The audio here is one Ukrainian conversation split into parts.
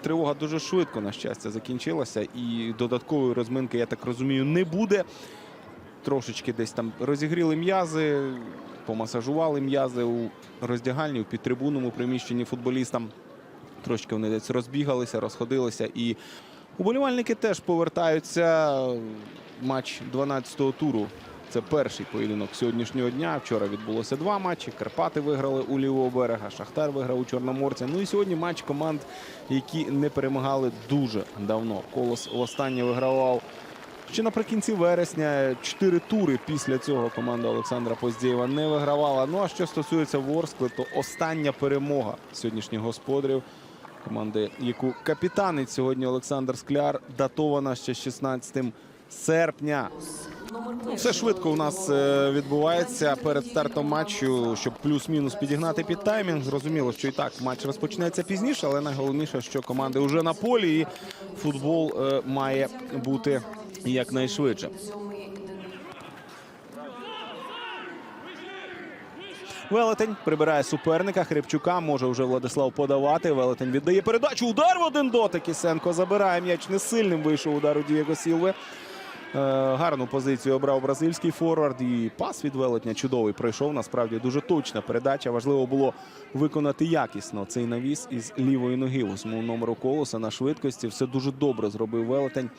тривога дуже швидко, на щастя, закінчилася. І додаткової розминки, я так розумію, не буде. Трошечки десь там розігріли м'язи, помасажували м'язи у роздягальні, у підтрибунному приміщенні футболістам. Трошки вони десь розбігалися, розходилися. І уболівальники теж повертаються. Матч 12-го туру. Це перший поєдинок сьогоднішнього дня. Вчора відбулося два матчі. Карпати виграли у лівого берега, Шахтар виграв у Чорноморця. Ну і сьогодні матч команд, які не перемагали дуже давно. Колос востаннє вигравав ще наприкінці вересня. Чотири тури після цього команда Олександра Поздєєва не вигравала. Ну а що стосується Ворскли, то остання перемога сьогоднішніх господарів. Команди, яку капітанить сьогодні Олександр Скляр, датована ще 16 серпня. Все швидко у нас е, відбувається перед стартом матчу, щоб плюс-мінус підігнати під таймінг. Зрозуміло, що і так матч розпочнеться пізніше, але найголовніше, що команди вже на полі і футбол е, має бути якнайшвидше. Велетень прибирає суперника. Хребчука може вже Владислав подавати. Велетень віддає передачу. Удар в один дотик. Ісенко забирає м'яч. Не сильним вийшов удар у Дієго Сілви. Е, гарну позицію обрав бразильський форвард. І пас від велетня чудовий пройшов. Насправді дуже точна передача. Важливо було виконати якісно цей навіс із лівої ноги. Восьмого номеру колоса на швидкості. Все дуже добре зробив велетень.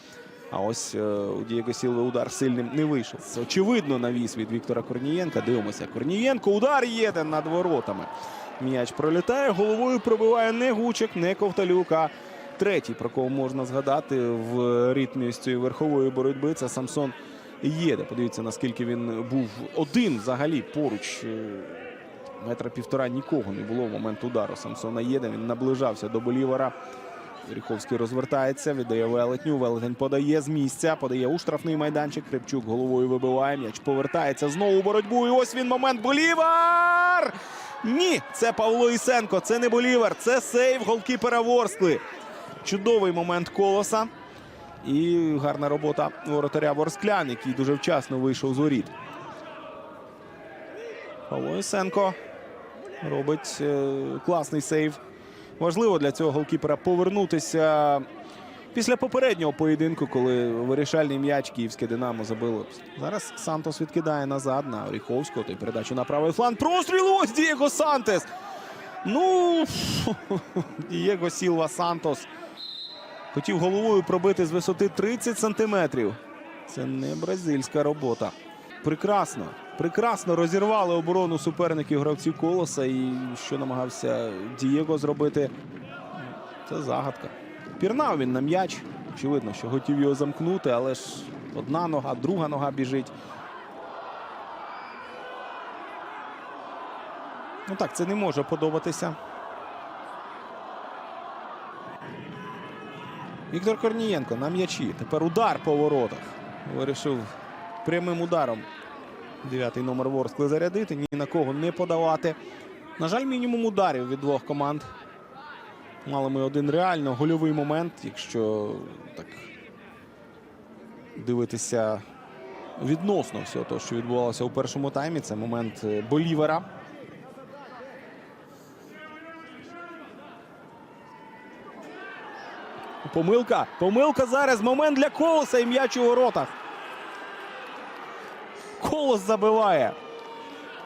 А ось е, у Дієго Сілви удар сильним не вийшов. Очевидно навіс від Віктора Корнієнка. Дивимося. Корнієнко. Удар є над воротами. М'яч пролітає. Головою пробиває не Гучик, не Ковталюк, а третій, про кого можна згадати в ритмі ось цієї верхової боротьби. Це Самсон Єде. Подивіться, наскільки він був один взагалі поруч. е, Метра півтора нікого не було в момент удару Самсона Єде. Він наближався до Болівара. Ріховський розвертається, віддає велетню. Велетень подає з місця, подає у штрафний майданчик. Кривчук головою вибиває. М'яч повертається знову у боротьбу. І ось він момент. Болівар! Ні, це Павло Ісенко. Це не Болівар, це сейв голкіпера Ворскли. Чудовий момент колоса. І гарна робота воротаря Ворсклян, який дуже вчасно вийшов з воріт. Павло Ісенко робить е, класний сейв. Важливо для цього голкіпера повернутися після попереднього поєдинку, коли вирішальний м'яч київське Динамо забило. Зараз Сантос відкидає назад на Оріховського. Той передачу на правий фланг. Простріл ось Дієго Сантес. Ну, Дієго Сілва Сантос. Хотів головою пробити з висоти 30 сантиметрів. Це не бразильська робота. Прекрасно. Прекрасно розірвали оборону суперників гравців колоса. І що намагався Дієго зробити, це загадка. Пірнав він на м'яч. Очевидно, що хотів його замкнути, але ж одна нога, друга нога біжить. Ну так, це не може подобатися. Віктор Корнієнко на м'ячі. Тепер удар по воротах. Вирішив прямим ударом дев'ятий номер Ворскли зарядити. Ні на кого не подавати. На жаль, мінімум ударів від двох команд. Мали ми один реально гольовий момент, якщо так дивитися відносно всього того, що відбувалося у першому таймі. Це момент е, Болівера. Помилка. Помилка зараз. Момент для колоса і м'яч у воротах. Колос забиває.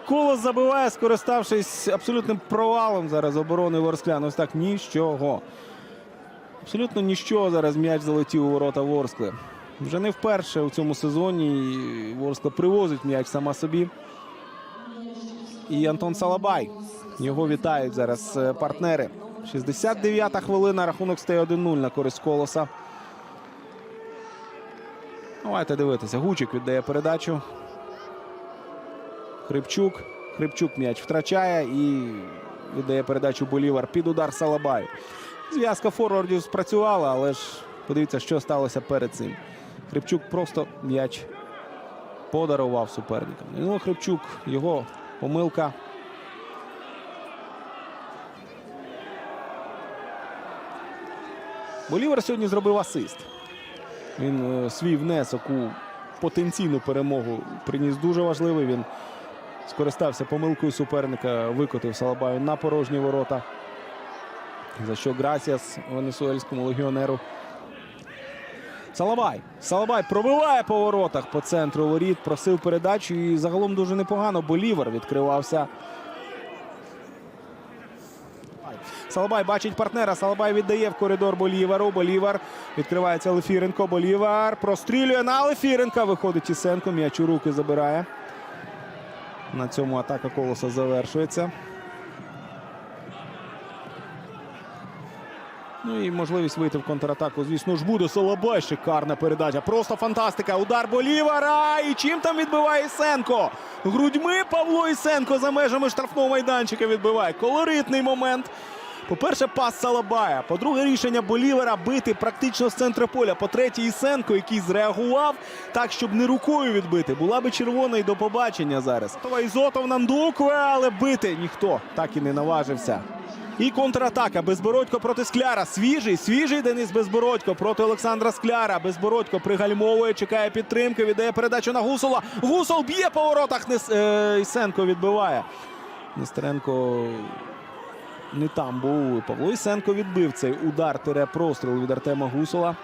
Колос забиває, скориставшись абсолютним провалом зараз оборони Ворсклян. Ось так нічого. Абсолютно нічого зараз м'яч залетів у ворота Ворскли. Вже не вперше у цьому сезоні Ворскла привозить м'яч сама собі. І Антон Салабай. Його вітають зараз е, партнери. 69-та хвилина. Рахунок стає 1-0 на користь колоса. Давайте дивитися. Гучик віддає передачу. Хрипчук. Хрипчук м'яч втрачає і віддає передачу Болівар під удар Салабаю. Зв'язка форвардів спрацювала, але ж подивіться, що сталося перед цим. Хрипчук просто м'яч подарував суперникам. Ну, Хрипчук, його помилка. Болівер сьогодні зробив асист. Він е, свій внесок у потенційну перемогу приніс дуже важливий. Він скористався помилкою суперника, викотив Салабаю на порожні ворота. За що Грасіас венесуельському легіонеру. Салабай. Салабай пробиває по воротах по центру воріт. Просив передачу і загалом дуже непогано. Болівер відкривався. Салабай бачить партнера. Салабай віддає в коридор Болівару. Болівар відкривається Лефіренко. Болівар прострілює на Лефіренка. Виходить Тісенко. М'яч у руки забирає. На цьому атака колоса завершується. Ну і можливість вийти в контратаку, звісно ж, буде. Солобай. Шикарна передача. Просто фантастика. Удар Болівара. І чим там відбиває Ісенко? Грудьми Павло Ісенко за межами штрафного майданчика відбиває. Колоритний момент. По-перше, пас Салабая. По-друге, рішення Болівера бити практично з центру поля. По-третє, Ісенко, який зреагував так, щоб не рукою відбити. Була би червона і до побачення зараз. Ізотов Нандукве, але бити ніхто так і не наважився. І контратака. Безбородько проти Скляра. Свіжий, свіжий Денис Безбородько проти Олександра Скляра. Безбородько пригальмовує, чекає підтримки, віддає передачу на Гусола. Гусол б'є по воротах. Нес... Е, Ісенко відбиває. Нестеренко не там був. Павло Ісенко відбив цей удар тире простріл від Артема Гусола.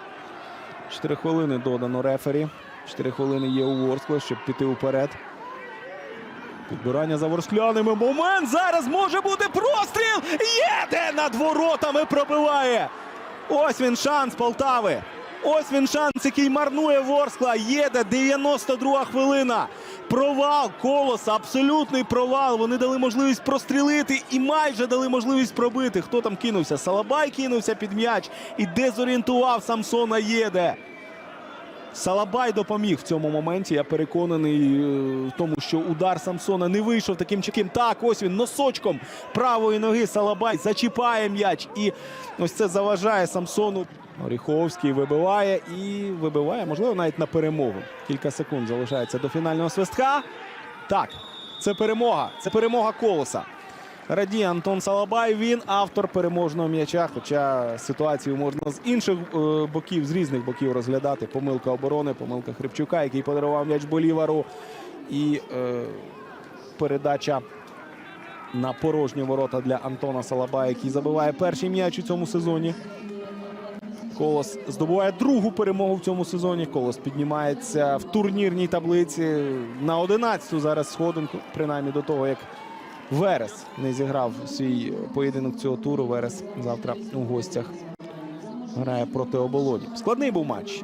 Чотири хвилини додано рефері. Чотири хвилини є у Ворскла, щоб піти уперед. Підбирання за ворскляними. Момент зараз може бути простріл. Є де над воротами пробиває. Ось він шанс Полтави. Ось він шанс, який марнує Ворскла. Єде 92 хвилина. Провал колоса, абсолютний провал. Вони дали можливість прострілити і майже дали можливість пробити. Хто там кинувся? Салабай кинувся під м'яч і дезорієнтував Самсона Єде. Салабай допоміг в цьому моменті. Я переконаний е, в тому, що удар Самсона не вийшов таким чеким. Так, ось він носочком правої ноги Салабай зачіпає м'яч. І ось це заважає Самсону. Оріховський вибиває і вибиває, можливо, навіть на перемогу. Кілька секунд залишається до фінального свистка. Так, це перемога. Це перемога колоса. Радіє Антон Салабай. Він автор переможного м'яча. Хоча ситуацію можна з інших е, боків, з різних боків розглядати. Помилка оборони, помилка Хрипчука, який подарував м'яч Болівару. І е, передача на порожні ворота для Антона Салабая, який забиває перший м'яч у цьому сезоні. Колос здобуває другу перемогу в цьому сезоні. Колос піднімається в турнірній таблиці на 11-ту зараз сходинку, принаймні до того, як Верес не зіграв свій поєдинок цього туру. Верес завтра у гостях грає проти оболоні. Складний був матч.